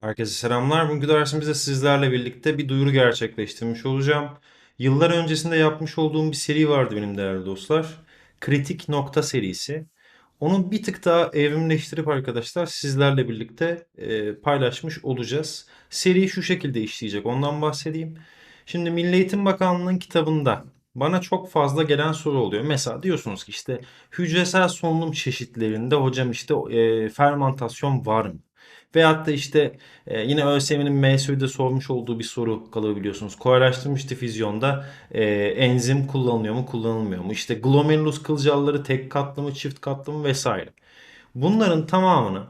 Herkese selamlar. Bugünkü dersimizde sizlerle birlikte bir duyuru gerçekleştirmiş olacağım. Yıllar öncesinde yapmış olduğum bir seri vardı benim değerli dostlar. Kritik Nokta serisi. Onu bir tık daha evrimleştirip arkadaşlar sizlerle birlikte e, paylaşmış olacağız. Seri şu şekilde işleyecek. Ondan bahsedeyim. Şimdi Milli Eğitim Bakanlığı'nın kitabında bana çok fazla gelen soru oluyor. Mesela diyorsunuz ki işte hücresel solunum çeşitlerinde hocam işte e, fermantasyon var mı? Veyahut da işte e, yine ÖSYM'nin MSÜ'de sormuş olduğu bir soru kalıbı biliyorsunuz. Kolaylaştırılmış difüzyonda e, enzim kullanılıyor mu kullanılmıyor mu? İşte glomerulus kılcalları tek katlı mı çift katlı mı vesaire. Bunların tamamını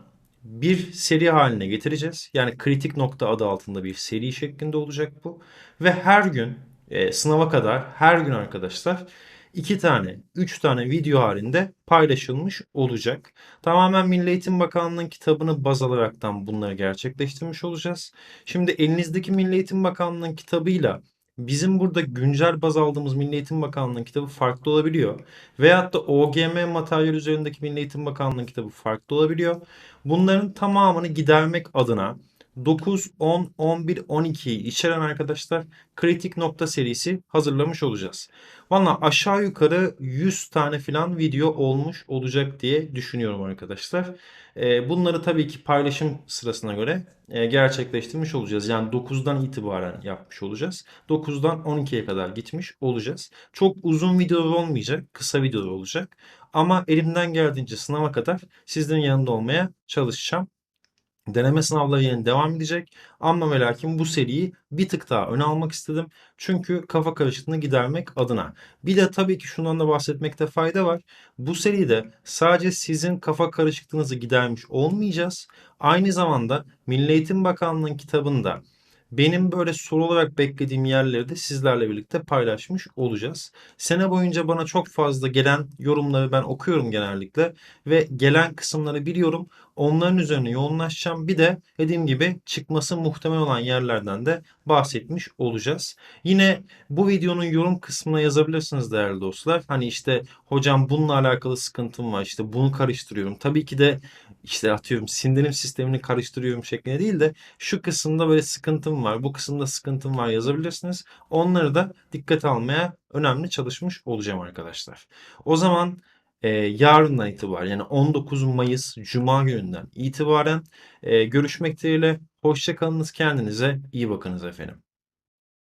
bir seri haline getireceğiz. Yani kritik nokta adı altında bir seri şeklinde olacak bu. Ve her gün e, sınava kadar her gün arkadaşlar iki tane, üç tane video halinde paylaşılmış olacak. Tamamen Milli Eğitim Bakanlığı'nın kitabını baz alaraktan bunları gerçekleştirmiş olacağız. Şimdi elinizdeki Milli Eğitim Bakanlığı'nın kitabıyla bizim burada güncel baz aldığımız Milli Eğitim Bakanlığı'nın kitabı farklı olabiliyor. Veyahut da OGM materyal üzerindeki Milli Eğitim Bakanlığı'nın kitabı farklı olabiliyor. Bunların tamamını gidermek adına 9, 10, 11, 12'yi içeren arkadaşlar kritik nokta serisi hazırlamış olacağız. Valla aşağı yukarı 100 tane falan video olmuş olacak diye düşünüyorum arkadaşlar. Ee, bunları tabii ki paylaşım sırasına göre e, gerçekleştirmiş olacağız. Yani 9'dan itibaren yapmış olacağız. 9'dan 12'ye kadar gitmiş olacağız. Çok uzun videolar olmayacak, kısa videolar olacak. Ama elimden geldiğince sınava kadar sizlerin yanında olmaya çalışacağım. Deneme sınavları yine devam edecek. Ama ve lakin bu seriyi bir tık daha öne almak istedim. Çünkü kafa karışıklığını gidermek adına. Bir de tabii ki şundan da bahsetmekte fayda var. Bu seride sadece sizin kafa karışıklığınızı gidermiş olmayacağız. Aynı zamanda Milli Eğitim Bakanlığı'nın kitabında benim böyle soru olarak beklediğim yerleri de sizlerle birlikte paylaşmış olacağız. Sene boyunca bana çok fazla gelen yorumları ben okuyorum genellikle ve gelen kısımları biliyorum. Onların üzerine yoğunlaşacağım. Bir de dediğim gibi çıkması muhtemel olan yerlerden de bahsetmiş olacağız. Yine bu videonun yorum kısmına yazabilirsiniz değerli dostlar. Hani işte hocam bununla alakalı sıkıntım var. İşte bunu karıştırıyorum. Tabii ki de işte atıyorum sindirim sistemini karıştırıyorum şeklinde değil de şu kısımda böyle sıkıntım var, bu kısımda sıkıntım var yazabilirsiniz. Onları da dikkate almaya önemli çalışmış olacağım arkadaşlar. O zaman e, yarından itibaren yani 19 Mayıs Cuma gününden itibaren e, görüşmek dileğiyle. Hoşça kalınız kendinize iyi bakınız efendim.